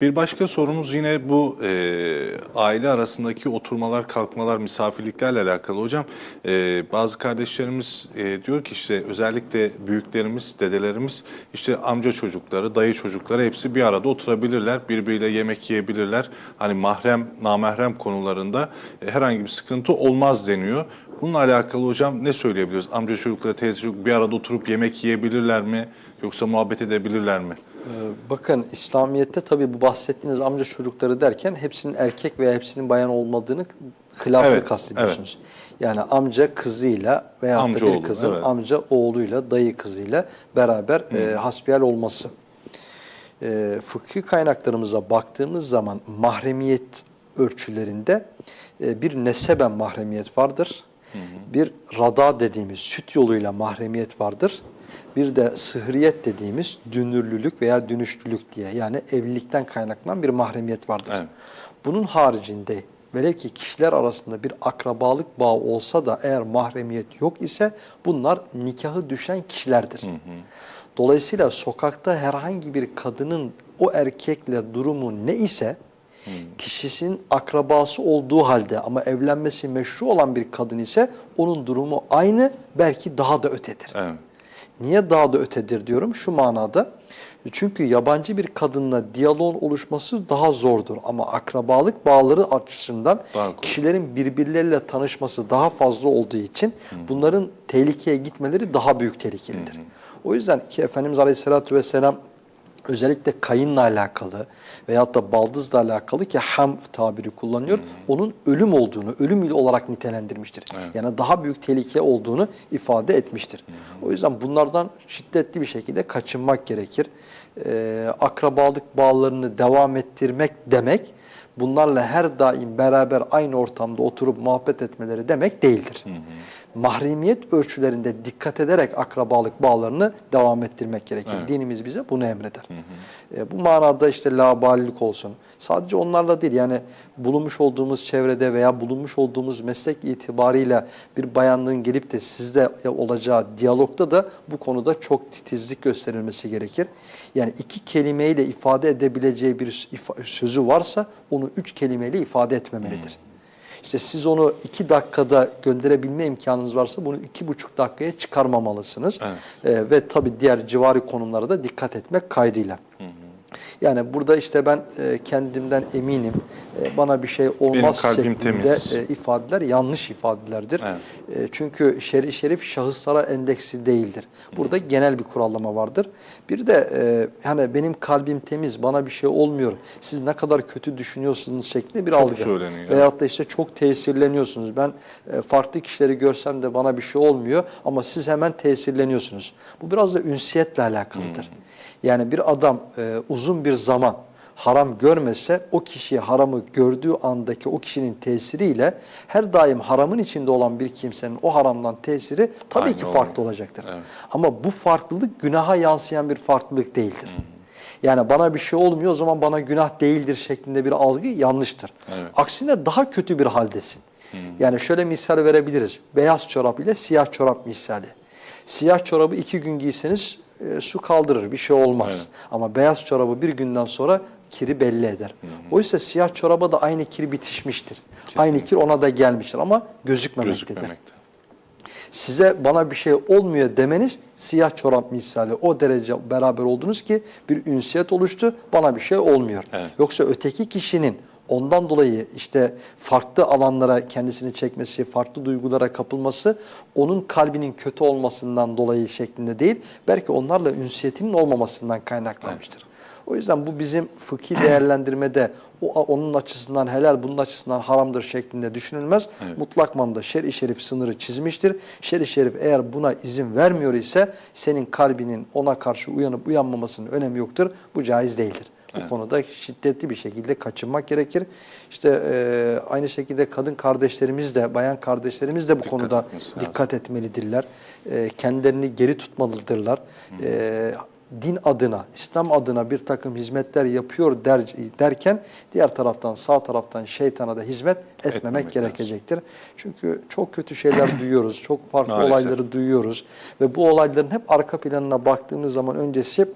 Bir başka sorumuz yine bu e, aile arasındaki oturmalar, kalkmalar, misafirliklerle alakalı hocam. E, bazı kardeşlerimiz e, diyor ki işte özellikle büyüklerimiz, dedelerimiz işte amca çocukları, dayı çocukları hepsi bir arada oturabilirler, birbiriyle yemek yiyebilirler. Hani mahrem, namahrem konularında e, herhangi bir sıkıntı olmaz deniyor. Bununla alakalı hocam ne söyleyebiliriz? Amca çocukları, teyze çocuk bir arada oturup yemek yiyebilirler mi? Yoksa muhabbet edebilirler mi? Ee, Bakın İslamiyet'te tabii bu bahsettiğiniz amca çocukları derken hepsinin erkek veya hepsinin bayan olmadığını hilafını Evet, kastediyorsunuz. Yani amca kızıyla veya Amca da bir oğlu, kızın evet. amca oğluyla, dayı kızıyla beraber e, hasbihal olması. E, fıkhi kaynaklarımıza baktığımız zaman mahremiyet ölçülerinde e, bir neseben mahremiyet vardır. Bir rada dediğimiz süt yoluyla mahremiyet vardır. Bir de sıhriyet dediğimiz dünürlülük veya dönüşlülük diye yani evlilikten kaynaklanan bir mahremiyet vardır. Evet. Bunun haricinde velev ki kişiler arasında bir akrabalık bağı olsa da eğer mahremiyet yok ise bunlar nikahı düşen kişilerdir. Dolayısıyla sokakta herhangi bir kadının o erkekle durumu ne ise kişisinin akrabası olduğu halde ama evlenmesi meşru olan bir kadın ise onun durumu aynı belki daha da ötedir. Evet. Niye daha da ötedir diyorum? Şu manada. Çünkü yabancı bir kadınla diyaloğun oluşması daha zordur. Ama akrabalık bağları açısından kolay. kişilerin birbirleriyle tanışması daha fazla olduğu için bunların tehlikeye gitmeleri daha büyük tehlikelidir. O yüzden ki Efendimiz Aleyhisselatü Vesselam özellikle kayınla alakalı veyahut da baldızla alakalı ki ham tabiri kullanıyor. Onun ölüm olduğunu, ölüm ile olarak nitelendirmiştir. Yani daha büyük tehlike olduğunu ifade etmiştir. O yüzden bunlardan şiddetli bir şekilde kaçınmak gerekir. Ee, akrabalık bağlarını devam ettirmek demek bunlarla her daim beraber aynı ortamda oturup muhabbet etmeleri demek değildir. Mahremiyet ölçülerinde dikkat ederek akrabalık bağlarını devam ettirmek gerekir. Dinimiz bize bunu emreder. E, bu manada işte laballik olsun. Sadece onlarla değil yani bulunmuş olduğumuz çevrede veya bulunmuş olduğumuz meslek itibariyle bir bayanlığın gelip de sizde olacağı diyalogda da bu konuda çok titizlik gösterilmesi gerekir. Yani iki kelimeyle ifade edebileceği bir sözü varsa onu üç kelimeyle ifade etmemelidir. İşte siz onu iki dakikada gönderebilme imkanınız varsa bunu iki buçuk dakikaya çıkarmamalısınız. Ee, ve tabii diğer civari konumlara da dikkat etmek kaydıyla. Yani burada işte ben e, kendimden eminim. E, bana bir şey olmaz şeklinde temiz. e, ifadeler yanlış ifadelerdir. Evet. Çünkü şer'i şerif şahıslara endeksi değildir. Burada genel bir kurallama vardır. Bir de hani benim kalbim temiz, bana bir şey olmuyor. Siz ne kadar kötü düşünüyorsunuz şeklinde bir algı. söyleniyor. Veyahut da işte çok tesirleniyorsunuz. Ben farklı kişileri görsem de bana bir şey olmuyor ama siz hemen tesirleniyorsunuz. Bu biraz da ünsiyetle alakalıdır. Yani bir adam e, uzun bir zaman haram görmese o kişi haramı gördüğü andaki o kişinin tesiriyle her daim haramın içinde olan bir kimsenin o haramdan tesiri tabii Aynı ki farklı olacaktır. Ama bu farklılık günaha yansıyan bir farklılık değildir. Yani bana bir şey olmuyor o zaman bana günah değildir şeklinde bir algı yanlıştır. Aksine daha kötü bir haldesin. Yani şöyle misal verebiliriz. Beyaz çorap ile siyah çorap misali. Siyah çorabı iki gün giyseniz e, su kaldırır bir şey olmaz. Ama beyaz çorabı bir günden sonra kiri belli eder. Oysa siyah çoraba da aynı kir bitişmiştir. Aynı kir ona da gelmiştir ama gözükmemektedir. Gözükmemekte. Size bana bir şey olmuyor demeniz siyah çorap misali o derece beraber oldunuz ki bir ünsiyet oluştu bana bir şey olmuyor. Evet. Yoksa öteki kişinin ondan dolayı işte farklı alanlara kendisini çekmesi, farklı duygulara kapılması onun kalbinin kötü olmasından dolayı şeklinde değil belki onlarla ünsiyetinin olmamasından kaynaklanmıştır. O yüzden bu bizim fıkhi değerlendirmede o, onun açısından helal, bunun açısından haramdır şeklinde düşünülmez. Mutlak manada şer-i şerif sınırı çizmiştir. Şer-i şerif eğer buna izin vermiyor ise senin kalbinin ona karşı uyanıp uyanmamasının önemi yoktur. Bu caiz değildir. Bu konuda şiddetli bir şekilde kaçınmak gerekir. İşte e, aynı şekilde kadın kardeşlerimiz de, bayan kardeşlerimiz de bu konuda etmesi lazım. dikkat etmelidirler. E, kendilerini geri tutmalıdırlar. E, din adına, İslam adına bir takım hizmetler yapıyor der, derken diğer taraftan sağ taraftan şeytana da hizmet etmemek, Etmemek gerekecektir. Çünkü çok kötü şeyler duyuyoruz, çok farklı Maalesef. olayları duyuyoruz ve bu olayların hep arka planına baktığımız zaman öncesi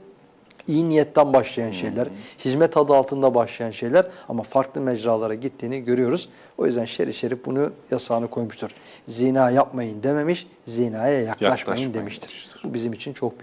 iyi niyetten başlayan şeyler, hizmet adı altında başlayan şeyler ama farklı mecralara gittiğini görüyoruz. O yüzden şerif şerif bunu yasağını koymuştur. Zina yapmayın dememiş, zinaya yaklaşmayın, Yaklaşmayın demiştir. demiştir. Bu bizim için çok büyük